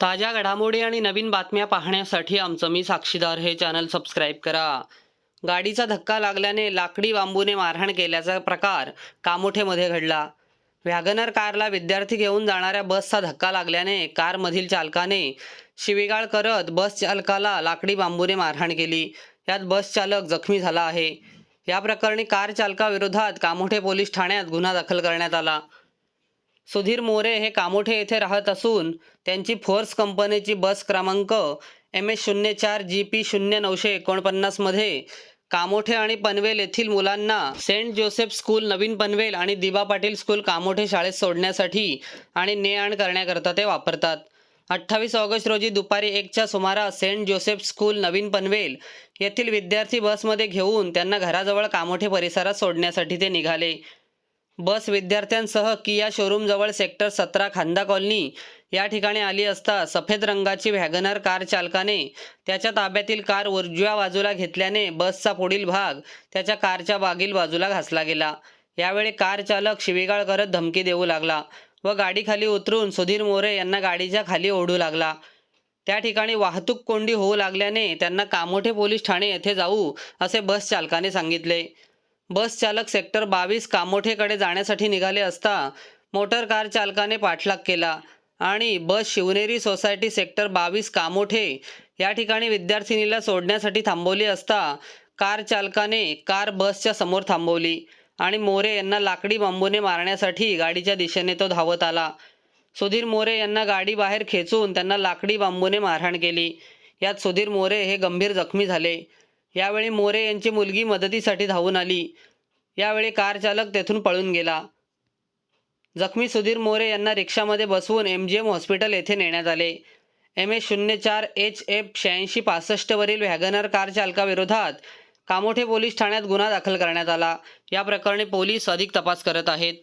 ताज्या घडामोडी आणि नवीन बातम्या पाहण्यासाठी आमचं मी साक्षीदार हे चॅनल सबस्क्राईब करा. गाडीचा धक्का लागल्याने लाकडी बांबूने मारहाण केल्याचा प्रकार कामोठेमध्ये घडला. वॅगनर कारला विद्यार्थी घेऊन जाणाऱ्या बसचा धक्का लागल्याने कारमधील चालकाने शिवीगाळ करत बस चालकाला लाकडी बांबूने मारहाण केली. यात बस चालक जखमी झाला आहे. या प्रकरणी कार चालकाविरोधात कामोठे पोलीस ठाण्यात गुन्हा दाखल करण्यात आला. सुधीर मोरे हे कामोठे येथे राहत असून त्यांची फोर्स कंपनीची बस क्रमांक एम एस शून्य चार जी पी शून्य नऊशे एकोणपन्नासमध्ये कामोठे आणि पनवेल येथील मुलांना सेंट जोसेफ स्कूल नवीन पनवेल आणि दिबा पाटील स्कूल कामोठे शाळेत सोडण्यासाठी आणि ने आण करण्याकरता ते वापरतात. अठ्ठावीस ऑगस्ट रोजी दुपारी एकच्या सुमारास सेंट जोसेफ स्कूल नवीन पनवेल येथील विद्यार्थी बसमध्ये घेऊन त्यांना घराजवळ कामोठे परिसरात सोडण्यासाठी ते निघाले. बस विद्यार्थ्यांसह किया शोरूमजवळ सेक्टर सतरा खांदा कॉलनी. या ठिकाणी आली असता सफेद रंगाची व्हॅगनर कार चालकाने त्याच्या ताब्यातील कार उजव्या बाजूला घेतल्याने बसचा पुढील भाग त्याच्या कारच्या मागील बाजूला घासला गेला. यावेळी कार चालक शिवीगाळ करत धमकी देऊ लागला व गाडीखाली उतरून सुधीर मोरे यांना गाडीच्या खाली ओढू लागला. त्या ठिकाणी वाहतूक कोंडी होऊ लागल्याने त्यांना कामोठे पोलीस ठाणे येथे जाऊ असे बस चालकाने सांगितले. बस चालक सेक्टर बावीस कामोठेकडे जाण्यासाठी निघाले असता मोटर कार चालकाने पाठलाग केला आणि बस शिवनेरी सोसायटी सेक्टर बावीस कामोठे या ठिकाणी विद्यार्थिनीला सोडण्यासाठी थांबवली असता कार चालकाने कार बसच्या समोर थांबवली आणि मोरे यांना लाकडी बांबूने मारण्यासाठी गाडीच्या दिशेने तो धावत आला. सुधीर मोरे यांना गाडी बाहेर खेचून त्यांना लाकडी बांबूने मारहाण केली. यात सुधीर मोरे हे गंभीर जखमी झाले. यावेळी मोरे यांची मुलगी मदतीसाठी धावून आली. यावेळी कार चालक तेथून पळून गेला. जखमी सुधीर मोरे यांना रिक्षामध्ये बसवून एम जी एम हॉस्पिटल येथे नेण्यात आले. एम एस शून्य चार एच एफ शहाऐंशी पासष्टवरील व्हॅगनर कार चालकाविरोधात कामोठे पोलीस ठाण्यात गुन्हा दाखल करण्यात आला. या प्रकरणी पोलीस अधिक तपास करत आहेत.